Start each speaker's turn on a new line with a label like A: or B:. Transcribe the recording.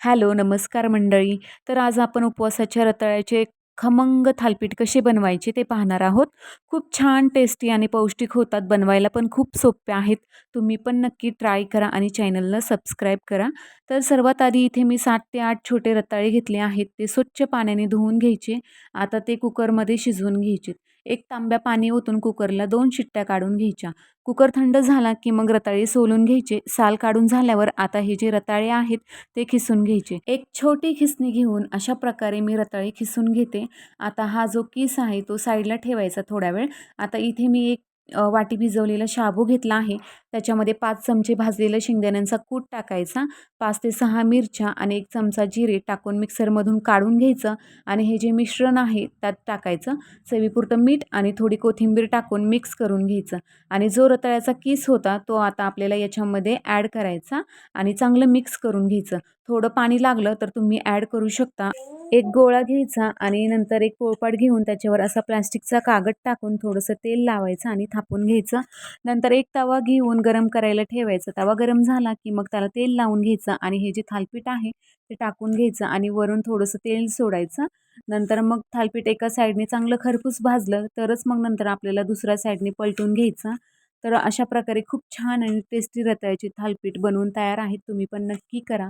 A: Hello नमस्कार मंडळी. तर आज आपण उपवासाच्या रताळ्याचे खमंग थालपीठ कसे बनवायचे ते पाहणार आहोत. खूप छान टेस्टी आणि पौष्टिक होतात बनवायला पण खूप सोपे आहेत. तुम्ही पण नक्की ट्राय करा आणि चॅनलला सबस्क्राईब करा. तर सर्वात आधी इथे मी सात ते आठ छोटे रताळे घेतले आहेत. ते स्वच्छ पाण्याने धुवून घ्यायचे. आता ते कुकरमध्ये शिजवून घ्यायचे एक तांब्या पाणी ओतून कुकरला दोन शिट्ट्या काढून घ्यायच्या. कुकर थंड झाला की मग रताळे सोलून घ्यायचे. साल काढून झाल्यावर आता हे जे रताळे आहेत ते खिसून घ्यायचे. एक छोटी खिसणी घेऊन अशा प्रकारे मी रताळे खिसून घेते. आता हा जो किस आहे तो साईडला ठेवायचा थोड्या वेळ. आता इथे मी एक वाटी भिजवलेला शाबू घेतला आहे. त्याच्यामध्ये पाच चमचे भाजलेलं शेंगदाण्यांचा कूट टाकायचा पाच ते सहा मिरच्या आणि एक चमचा जिरे टाकून मिक्सरमधून काढून घ्यायचं आणि हे जे मिश्रण आहे त्यात टाकायचं. चवीपुरतं मीठ आणि थोडी कोथिंबीर टाकून मिक्स करून घ्यायचं आणि जो रताळ्याचा किस होता तो आता आपल्याला याच्यामध्ये ॲड करायचा आणि चांगलं मिक्स करून घ्यायचं. थोडं पाणी लागलं तर तुम्ही ॲड करू शकता. एक गोळा घ्यायचा आणि नंतर एक पोळपाट घेऊन त्याच्यावर असा प्लास्टिकचा कागद टाकून थोडंसं तेल लावायचं आणि थापून घ्यायचं. नंतर एक तवा घेऊन गरम करायला ठेवायचं. तवा गरम झाला की मग त्याला तेल लावून घ्यायचं आणि हे जे थालपीठ आहे ते टाकून घ्यायचं आणि वरून थोडंसं तेल सोडायचं. नंतर मग थालपीठ एका साईडने चांगलं खरपूस भाजलं तरच मग नंतर आपल्याला दुसऱ्या साईडने पलटून घ्यायचं. तर अशा प्रकारे खूप छान आणि टेस्टी रताळ्याची थालपीठ बनवून तयार आहेत. तुम्ही पण नक्की करा.